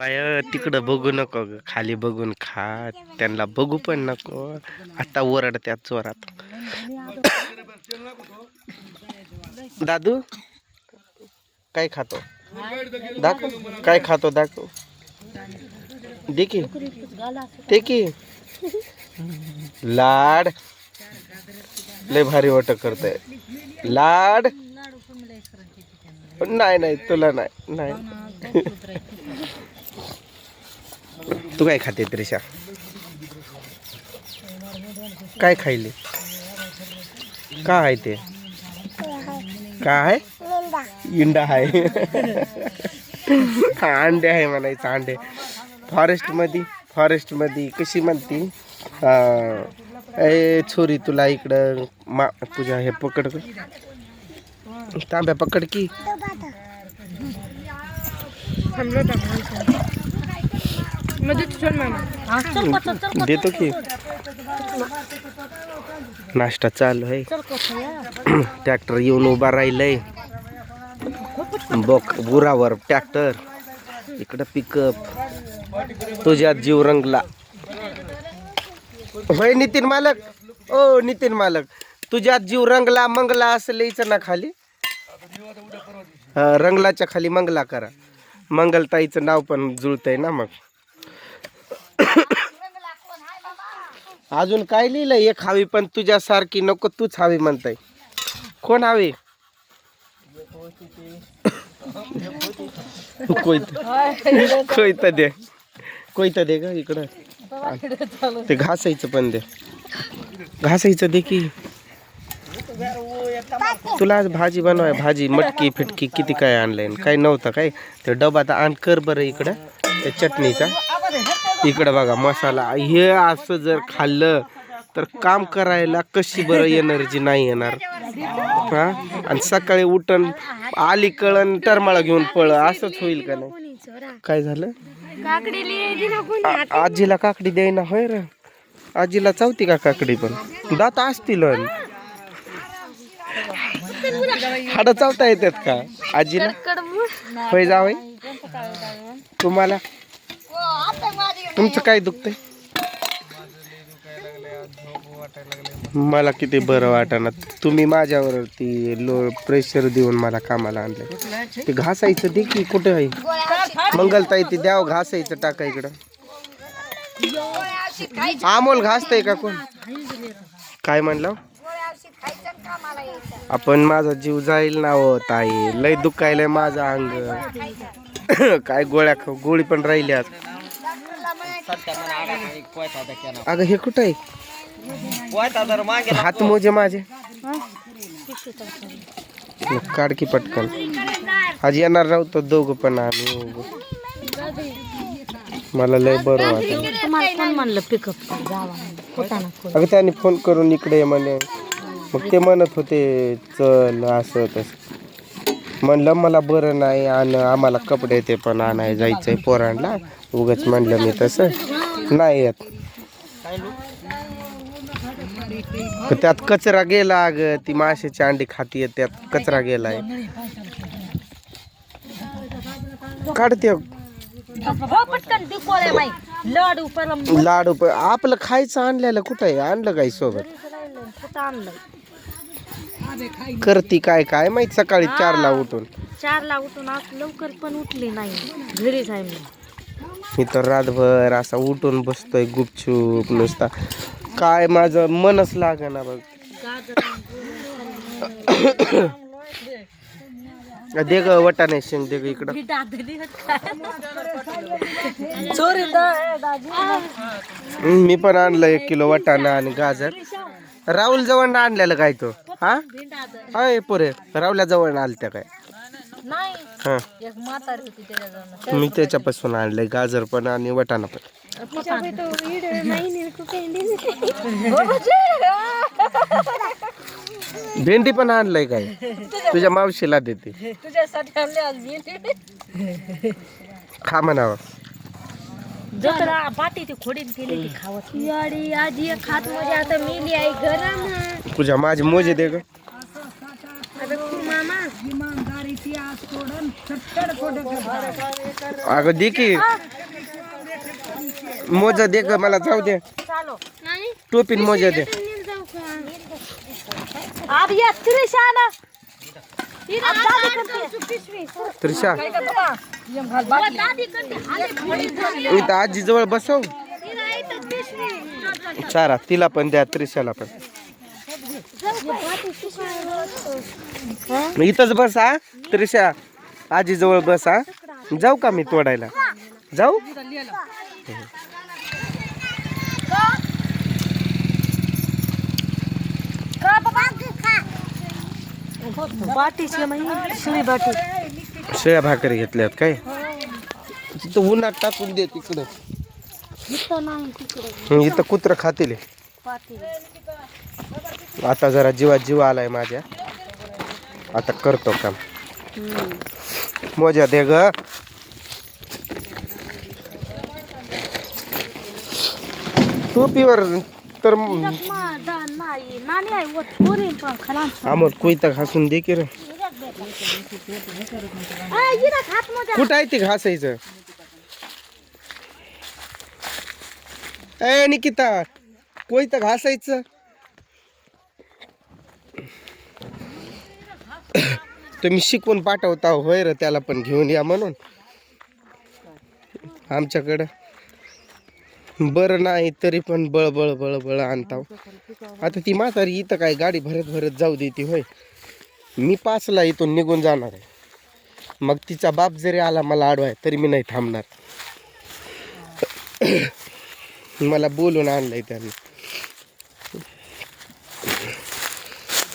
पाय तिकडं बघू नको ग. खाली बघून खा. त्यांना बघू पण नको. आता ओरडत्यात चोरात दादू काय खातो? दाखव. काय खातो दाखव. देखी देखी लाड. लय भारी वाट करताय. लाड. नाही नाही तुला नाही. नाही. तू काय खाते त्रिशा? काय खायले? का आहे ते? काय इंडा आहे. अंडे आहे म्हणायचं अंडे. फॉरेस्टमध्ये फॉरेस्टमध्ये कशी म्हणती? ए छोरी तुला इकडं मा तुझ्या हे पकड तांब्या पकड की. देतो की. नाश्ता चालू आहे. ट्रॅक्टर येऊन उभा राहिलंय. बक बुरावर ट्रॅक्टर. इकडं पिकअप तुझ्यात जीव रंगला. होय नितीन मालक. ओ नितीन मालक. तुझ्यात जीव रंगला मंगला असं लिहायचं ना खाली. रंगलाच्या खाली मंगला करा. मंगलताईचं नाव पण जुळतंय ना मग. अजून काय लिहिलं एक हवी पण तुझ्यासारखी नको तूच हवी म्हणताय. कोण हवी? कोयत कोयत दे. कोयत दे ग इकडं. ते घासायचं पण दे. घासायचं दे की. तुला आज भाजी बनवाय भाजी मटकी फिटकी किती काय आणलंय? काय नव्हतं काय? ते डबा तर आण कर बरं इकडं. त्या चटणीचा. इकडं बघा मसाला. हे असं जर खाल्लं तर काम करायला कशी बरं एनर्जी नाही येणार? हा? आणि सकाळी उठण आली कळण टरमाळा घेऊन पळ असंच होईल का नाही? काय झालं? आजीला काकडी द्यायना होय र. आजीला चावती का काकडी पण? दात असतील हाड हाडं चावता येतात का आजीला? होय जावय तुम्हाला? तुमचं काय दुखतंय? मला किती बरं वाटणार तुम्ही माझ्यावरती लो प्रेशर देऊन मला कामाला आणलंय. ते घासायचं दे की कुठे आहे? मंगलताई ते द्याव घासायचं टाका इकडं. अमोल घासतय का कोण? काय म्हणलं? आपण माझा जीव जाईल ना हो ताई. लय दुखायलंय माझं अंग. काय गोळ्या खाऊ गोळी पण राहिल्यात अगं हे कुठं आहे? हात मोजे माझे. मग काढ की पटकन. आज येणार नव्हतं दोघं पण आम्ही मला लय बरं वाटत अगं त्याने फोन करून इकडे ये म्हणे. मग ते म्हणत होते चल असं तसं. म्हणलं मला बरं नाही आणि आम्हाला कपडे ते पण आणाय जायचंय पोरांना. उगाच म्हणलं मी तसं. नाही येत. त्यात कचरा गेला अग. ती माशाची अंडी खाती त्यात कचरा गेलाय. काढते माई लाडू लाडू पण आपलं खायचं आणलेलं कुठं आहे? आणलं काय सोबत? करती काय काय माहीत सकाळी चारला उठून? चारला उठून आज लवकर पण उठली नाही. घरीच आहे मी. मी तर रातभर असा उठून बसतोय गुपचूप नुसता. काय माझं मनच ना बघ. दे ग वटाणे शेंग दे ग इकडं. हम्म, मी पण आणलं एक किलो वटाणा आणि गाजर. राहुल जवळ आणलेलं काय तो? हा? हाय पोरे. राहुल्या जवळ आलत्या काय? नाही. हा. एक म्हातारी होती त्याच्याजवळ. मी त्याच्यापासून आणलंय गाजर पण आणि वटाणा पण. भेंडी पण आणलंय काय? तुझ्या मावशीला देते. तुझ्यासाठी आणले आज मी खा म्हणावं. जत्रा पाटी ती खोडीत गेली ती खावत याडी आजी खात म्हणजे आता मेली आई गरम तुझ्या माझे मोजे दे ग. मामा. अगं दे की. मोजा दे ग मला जाऊ दे. टोपीन मोजा दे. अब ये त्रिशा ना अब दादी करते त्रिशा. झाली इथं आजी जवळ बसव. चारा तिला पण द्या त्रिशाला पण. इथंच बस हा? त्रिशा आजी जवळ बस हा? जाऊ का मी तोडायला? जाऊ का बाबा बाटीची सुळी बाटी. शेळ्या भाकरी घेतल्यात काय? तिथं उन्हात टाकून दे तिकडं. इथं नाही तिकडे. इथं कुत्र खातील आता जरा जीवात जीव आलाय माझ्या. आता करतो काम. मोजा दे ग. टोपीवर तर नाही नानी आहे व पोरी पण खलाम अमोल कुईता घासून दे की रे. इरा हात मोजा. कुठं आहे ते घासायचं? ए निकिता कोयतं घासायचं. तुम्ही शिकवून पाठवता होय र त्याला पण घेऊन या म्हणून. आमच्याकडं. बरं नाही तरी पण बळ बळ बळ बळ आणताव आता ती म्हातारी इथं काय गाडी भरत भरत जाऊ देते होय. मी पाचला इथून निघून जाणार आहे. मग तिचा बाप जरी आला मला आडवाय तरी मी नाही थांबणार. मला बोलून आणलंय त्याने.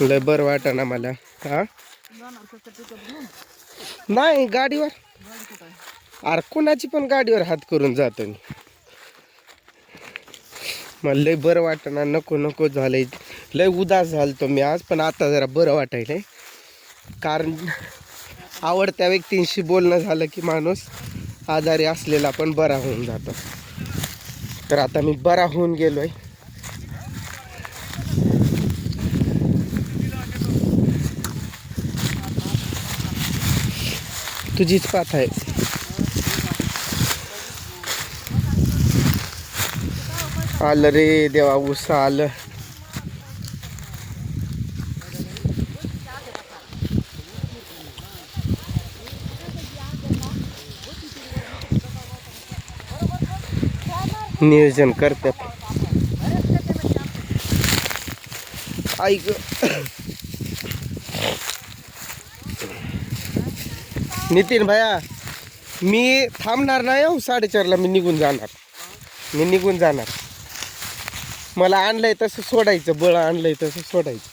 लय बरं वाटा ना मला हा? नाही गाडीवर? अरे कोणाची पण गाडीवर हात करून जातो मी. मला लय बरं वाटणार नको नको झालंय. लय उदास झालतो मी आज पण आता जरा बरं वाटायलंय. कारण आवडत्या व्यक्तींशी बोलणं झालं की माणूस आजारी असलेला पण बरा होऊन जातो. तर आता मी बरा होऊन गेलोय. तुझीच पाथ आहे. आलं रे देवा ऊस आलं. नियोजन करतात. ऐक नितीन भया मी थांबणार नाही हो साडेचारला मी निघून जाणार. मी निघून जाणार. मला आणलंय तसं सोडायचं बळ आणलंय तसं सोडायचं.